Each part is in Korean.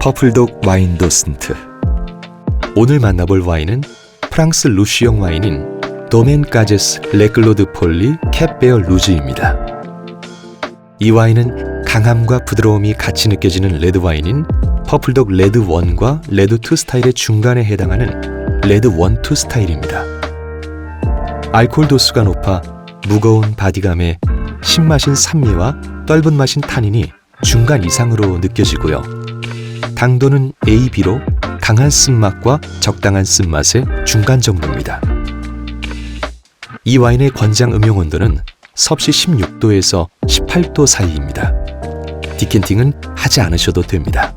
퍼플독 와인 도슨트 오늘 만나볼 와인은 프랑스 루시용 와인인 도멘 까제스 레클로드 폴리 캡베어 루즈입니다. 이 와인은 강함과 부드러움이 같이 느껴지는 레드 와인인 퍼플독 레드 1과 레드 2 스타일의 중간에 해당하는 레드 1, 2 스타일입니다. 알코올 도수가 높아 무거운 바디감에 신맛인 산미와 떫은 맛인 타닌이 중간 이상으로 느껴지고요. 당도는 A, B로 강한 쓴맛과 적당한 쓴맛의 중간 정도입니다. 이 와인의 권장 음용 온도는 섭씨 16도에서 18도 사이입니다. 디켄팅은 하지 않으셔도 됩니다.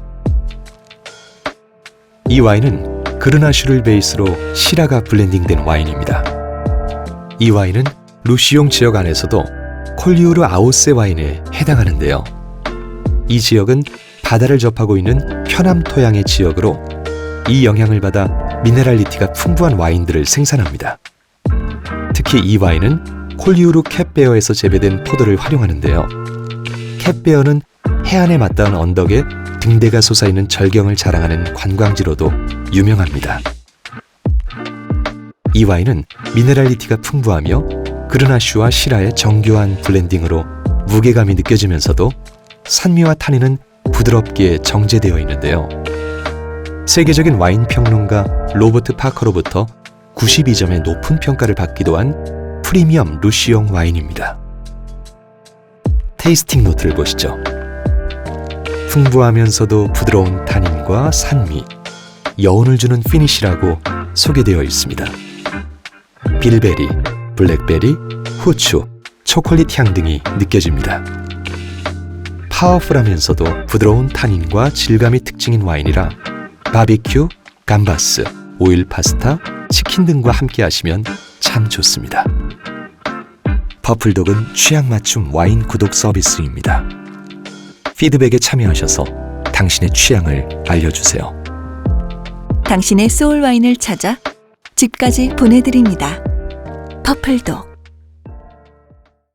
이 와인은 그르나슈를 베이스로 시라가 블렌딩된 와인입니다. 이 와인은 루시용 지역 안에서도 콜리우르 아오세 와인에 해당하는데요. 이 지역은 바다를 접하고 있는 편암 토양의 지역으로 이 영향을 받아 미네랄리티가 풍부한 와인들을 생산합니다. 특히 이 와인은 콜리우르 캡베어에서 재배된 포도를 활용하는데요. 캡베어는 해안에 맞닿은 언덕에 등대가 솟아있는 절경을 자랑하는 관광지로도 유명합니다. 이 와인은 미네랄리티가 풍부하며 그르나슈와 시라의 정교한 블렌딩으로 무게감이 느껴지면서도 산미와 타닌은 부드럽게 정제되어 있는데요. 세계적인 와인 평론가 로버트 파커로부터 92점의 높은 평가를 받기도 한 프리미엄 루시용 와인입니다. 테이스팅 노트를 보시죠. 풍부하면서도 부드러운 타닌과 산미, 여운을 주는 피니시라고 소개되어 있습니다. 빌베리, 블랙베리, 후추, 초콜릿 향 등이 느껴집니다. 파워풀하면서도 부드러운 타닌과 질감이 특징인 와인이라 바비큐, 감바스, 오일 파스타, 치킨 등과 함께 하시면 참 좋습니다. 퍼플독은 취향 맞춤 와인 구독 서비스입니다. 피드백에 참여하셔서 당신의 취향을 알려주세요. 당신의 소울 와인을 찾아 집까지 보내드립니다. 퍼플독